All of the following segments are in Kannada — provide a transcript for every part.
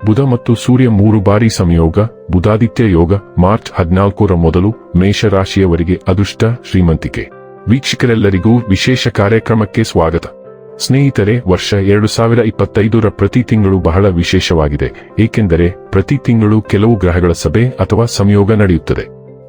ಬುಧ ಮತ್ತು ಸೂರ್ಯ ಮೂರು ಬಾರಿ ಸಂಯೋಗ, ಬುಧಾದಿತ್ಯ ಯೋಗ, ಮಾರ್ಚ್ ಹದಿನಾಲ್ಕರ ಮೊದಲು ಮೇಷರಾಶಿಯವರಿಗೆ ಅದೃಷ್ಟ, ಶ್ರೀಮಂತಿಕೆ. ವೀಕ್ಷಕರೆಲ್ಲರಿಗೂ ವಿಶೇಷ ಕಾರ್ಯಕ್ರಮಕ್ಕೆ ಸ್ವಾಗತ. ಸ್ನೇಹಿತರೆ, ವರ್ಷ ಎರಡು ಸಾವಿರ ಇಪ್ಪತ್ತೈದರ ಪ್ರತಿ ತಿಂಗಳು ಬಹಳ ವಿಶೇಷವಾಗಿದೆ, ಏಕೆಂದರೆ ಪ್ರತಿ ತಿಂಗಳು ಕೆಲವು ಗ್ರಹಗಳ ಸಭೆ ಅಥವಾ ಸಂಯೋಗ ನಡೆಯುತ್ತದೆ.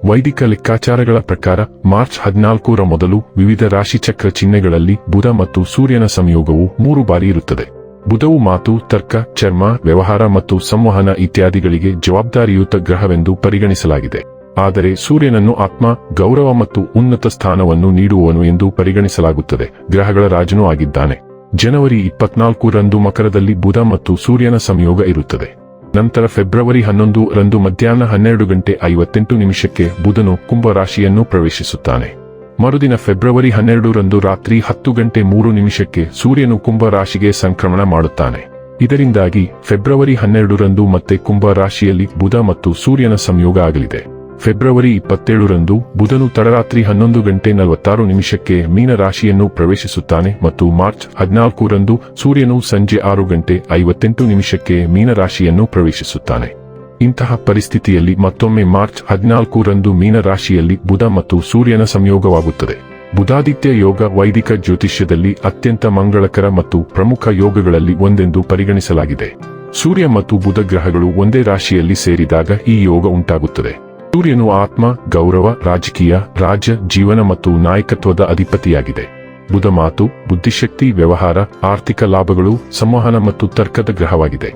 ವೈದಿಕ ಲೆಕ್ಕಾಚಾರಗಳ ಪ್ರಕಾರ, ಮಾರ್ಚ್ ಹದಿನಾಲ್ಕರ ಮೊದಲು ವಿವಿಧ ರಾಶಿಚಕ್ರ ಚಿಹ್ನೆಗಳಲ್ಲಿ ಬುಧ ಮತ್ತು ಸೂರ್ಯನ ಸಂಯೋಗವು ಮೂರು ಬಾರಿ ಇರುತ್ತದೆ. ಬುಧವು ಮಾತು, ತರ್ಕ, ಚರ್ಮ, ವ್ಯವಹಾರ ಮತ್ತು ಸಂವಹನ ಇತ್ಯಾದಿಗಳಿಗೆ ಜವಾಬ್ದಾರಿಯುತ ಗ್ರಹವೆಂದು ಪರಿಗಣಿಸಲಾಗಿದೆ. ಆದರೆ ಸೂರ್ಯನನ್ನು ಆತ್ಮ, ಗೌರವ ಮತ್ತು ಉನ್ನತ ಸ್ಥಾನವನ್ನು ನೀಡುವವನು ಎಂದು ಪರಿಗಣಿಸಲಾಗುತ್ತದೆ. ಗ್ರಹಗಳ ರಾಜನೂ ಆಗಿದ್ದಾನೆ. ಜನವರಿ ಇಪ್ಪತ್ನಾಲ್ಕು ರಂದು ಮಕರದಲ್ಲಿ ಬುಧ ಮತ್ತು ಸೂರ್ಯನ ಸಂಯೋಗ ಇರುತ್ತದೆ. ನಂತರ ಫೆಬ್ರವರಿ ಹನ್ನೊಂದು ರಂದು ಮಧ್ಯಾಹ್ನ ಹನ್ನೆರಡು ಗಂಟೆ ಐವತ್ತೆಂಟು ನಿಮಿಷಕ್ಕೆ ಬುಧನು ಕುಂಭ ರಾಶಿಯನ್ನು ಪ್ರವೇಶಿಸುತ್ತಾನೆ. ಮರುದಿನ ಫೆಬ್ರವರಿ ಹನ್ನೆರಡರಂದು ರಾತ್ರಿ ಹತ್ತು ಗಂಟೆ ಮೂರು ನಿಮಿಷಕ್ಕೆ ಸೂರ್ಯನು ಕುಂಭ ರಾಶಿಗೆ ಸಂಕ್ರಮಣ ಮಾಡುತ್ತಾನೆ. ಇದರಿಂದಾಗಿ ಫೆಬ್ರವರಿ ಹನ್ನೆರಡರಂದು ಮತ್ತೆ ಕುಂಭ ರಾಶಿಯಲ್ಲಿ ಬುಧ ಮತ್ತು ಸೂರ್ಯನ ಸಂಯೋಗ ಆಗಲಿದೆ. ಫೆಬ್ರವರಿ ಇಪ್ಪತ್ತೇಳರಂದು ಬುಧನು ತಡರಾತ್ರಿ ಹನ್ನೊಂದು ಗಂಟೆ ನಲವತ್ತಾರು ನಿಮಿಷಕ್ಕೆ ಮೀನ ರಾಶಿಯನ್ನು ಪ್ರವೇಶಿಸುತ್ತಾನೆ ಮತ್ತು ಮಾರ್ಚ್ ಹದಿನಾಲ್ಕರಂದು ಸೂರ್ಯನು ಸಂಜೆ ಆರು ಗಂಟೆ ಐವತ್ತೆಂಟು ನಿಮಿಷಕ್ಕೆ ಮೀನರಾಶಿಯನ್ನು ಪ್ರವೇಶಿಸುತ್ತಾನೆ. ಇಂತಹ ಪರಿಸ್ಥಿತಿಯಲ್ಲಿ ಮತ್ತೊಮ್ಮೆ ಮಾರ್ಚ್ ಹದಿನಾಲ್ಕು ರಂದು ಮೀನ ರಾಶಿಯಲ್ಲಿ ಬುಧ ಮತ್ತು ಸೂರ್ಯನ ಸಂಯೋಗವಾಗುತ್ತದೆ. ಬುಧಾದಿತ್ಯ ಯೋಗ ವೈದಿಕ ಜ್ಯೋತಿಷ್ಯದಲ್ಲಿ ಅತ್ಯಂತ ಮಂಗಳಕರ ಮತ್ತು ಪ್ರಮುಖ ಯೋಗಗಳಲ್ಲಿ ಒಂದೆಂದು ಪರಿಗಣಿಸಲಾಗಿದೆ. ಸೂರ್ಯ ಮತ್ತು ಬುಧ ಗ್ರಹಗಳು ಒಂದೇ ರಾಶಿಯಲ್ಲಿ ಸೇರಿದಾಗ ಈ ಯೋಗ ಉಂಟಾಗುತ್ತದೆ. ಸೂರ್ಯನು ಆತ್ಮ, ಗೌರವ, ರಾಜಕೀಯ, ರಾಜ್ಯ, ಜೀವನ ಮತ್ತು ನಾಯಕತ್ವದ ಅಧಿಪತಿಯಾಗಿದೆ. ಬುಧ ಮಾತು, ಬುದ್ಧಿಶಕ್ತಿ, ವ್ಯವಹಾರ, ಆರ್ಥಿಕ ಲಾಭಗಳು, ಸಂವಹನ ಮತ್ತು ತರ್ಕದ ಗ್ರಹವಾಗಿದೆ.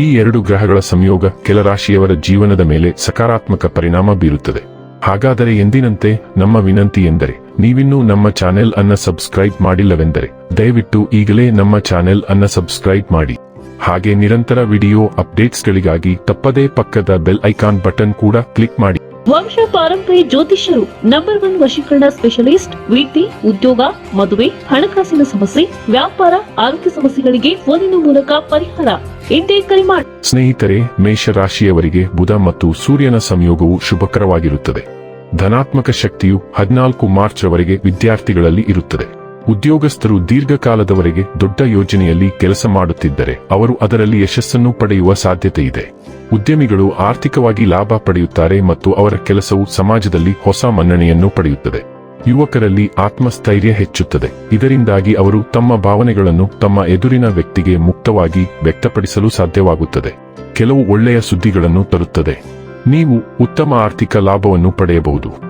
ಈ ಎರಡು ಗ್ರಹಗಳ ಸಂಯೋಗ ಕೆಲ ರಾಶಿಯವರ ಜೀವನದ ಮೇಲೆ ಸಕಾರಾತ್ಮಕ ಪರಿಣಾಮ ಬೀರುತ್ತದೆ. ಹಾಗಾದರೆ ಎಂದಿನಂತೆ ನಮ್ಮ ವಿನಂತಿ ಎಂದರೆ, ನೀವಿನ್ನೂ ನಮ್ಮ ಚಾನೆಲ್ ಅನ್ನ ಸಬ್ಸ್ಕ್ರೈಬ್ ಮಾಡಿಲ್ಲವೆಂದರೆ, ದಯವಿಟ್ಟು ಈಗಲೇ ನಮ್ಮ ಚಾನೆಲ್ ಅನ್ನ ಸಬ್ಸ್ಕ್ರೈಬ್ ಮಾಡಿ. ಹಾಗೆ ನಿರಂತರ ವಿಡಿಯೋ ಅಪ್ಡೇಟ್ಸ್ಗಳಿಗಾಗಿ ತಪ್ಪದೇ ಪಕ್ಕದ ಬೆಲ್ ಐಕಾನ್ ಬಟನ್ ಕೂಡ ಕ್ಲಿಕ್ ಮಾಡಿ. ವಂಶ ಪಾರಂಪರಿ ಜ್ಯೋತಿಷ್ಯರು ನಂಬರ್ ಒನ್ ವಶೀಕರಣ ಸ್ಪೆಷಲಿಸ್ಟ್ ವೃತ್ತಿ ಉದ್ಯೋಗ, ಮದುವೆ, ಹಣಕಾಸಿನ ಸಮಸ್ಯೆ, ವ್ಯಾಪಾರ, ಆರೋಗ್ಯ ಸಮಸ್ಯೆಗಳಿಗೆ ಫೋನಿನ ಮೂಲಕ ಪರಿಹಾರ. ಇಂದೇ ಕರೆ ಮಾಡಿ ಸ್ನೇಹಿತರೆ, ಮೇಷರಾಶಿಯವರಿಗೆ ಬುಧ ಮತ್ತು ಸೂರ್ಯನ ಸಂಯೋಗವು ಶುಭಕರವಾಗಿರುತ್ತದೆ. ಧನಾತ್ಮಕ ಶಕ್ತಿಯು ಹದಿನಾಲ್ಕು ಮಾರ್ಚ್ ರವರೆಗೆ ವಿದ್ಯಾರ್ಥಿಗಳಲ್ಲಿ ಇರುತ್ತದೆ. ಉದ್ಯೋಗಸ್ಥರು ದೀರ್ಘಕಾಲದವರೆಗೆ ದೊಡ್ಡ ಯೋಜನೆಯಲ್ಲಿ ಕೆಲಸ ಮಾಡುತ್ತಿದ್ದರೆ ಅವರು ಅದರಲ್ಲಿ ಯಶಸ್ಸನ್ನು ಪಡೆಯುವ ಸಾಧ್ಯತೆ ಇದೆ. ಉದ್ಯಮಿಗಳು ಆರ್ಥಿಕವಾಗಿ ಲಾಭ ಪಡೆಯುತ್ತಾರೆ ಮತ್ತು ಅವರ ಕೆಲಸವು ಸಮಾಜದಲ್ಲಿ ಹೊಸ ಮನ್ನಣೆಯನ್ನು ಪಡೆಯುತ್ತದೆ. ಯುವಕರಲ್ಲಿ ಆತ್ಮಸ್ಥೈರ್ಯ ಹೆಚ್ಚುತ್ತದೆ. ಇದರಿಂದಾಗಿ ಅವರು ತಮ್ಮ ಭಾವನೆಗಳನ್ನು ತಮ್ಮ ಎದುರಿನ ವ್ಯಕ್ತಿಗೆ ಮುಕ್ತವಾಗಿ ವ್ಯಕ್ತಪಡಿಸಲು ಸಾಧ್ಯವಾಗುತ್ತದೆ. ಕೆಲವು ಒಳ್ಳೆಯ ಸುದ್ದಿಗಳನ್ನು ತರುತ್ತದೆ. ನೀವು ಉತ್ತಮ ಆರ್ಥಿಕ ಲಾಭವನ್ನು ಪಡೆಯಬಹುದು.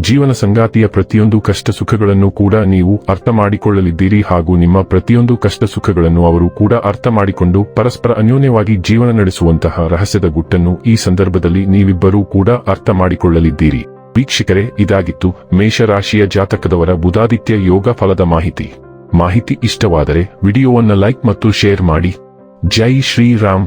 ಜೀವನ ಸಂಗಾತಿಯ ಪ್ರತಿಯೊಂದು ಕಷ್ಟ ಸುಖಗಳನ್ನು ಕೂಡ ನೀವು ಅರ್ಥ ಮಾಡಿಕೊಳ್ಳಲಿದ್ದೀರಿ ಹಾಗೂ ನಿಮ್ಮ ಪ್ರತಿಯೊಂದು ಕಷ್ಟ ಸುಖಗಳನ್ನು ಅವರು ಕೂಡ ಅರ್ಥ ಮಾಡಿಕೊಂಡು ಪರಸ್ಪರ ಅನ್ಯೋನ್ಯವಾಗಿ ಜೀವನ ನಡೆಸುವಂತಹ ರಹಸ್ಯದ ಗುಟ್ಟನ್ನು ಈ ಸಂದರ್ಭದಲ್ಲಿ ನೀವಿಬ್ಬರೂ ಕೂಡ ಅರ್ಥ ಮಾಡಿಕೊಳ್ಳಲಿದ್ದೀರಿ. ವೀಕ್ಷಕರೇ, ಇದಾಗಿತ್ತು ಮೇಷರಾಶಿಯ ಜಾತಕದವರ ಬುಧಾದಿತ್ಯ ಯೋಗ ಫಲದ ಮಾಹಿತಿ. ಮಾಹಿತಿ ಇಷ್ಟವಾದರೆ ವಿಡಿಯೋವನ್ನು ಲೈಕ್ ಮತ್ತು ಶೇರ್ ಮಾಡಿ. ಜೈ ಶ್ರೀರಾಮ್.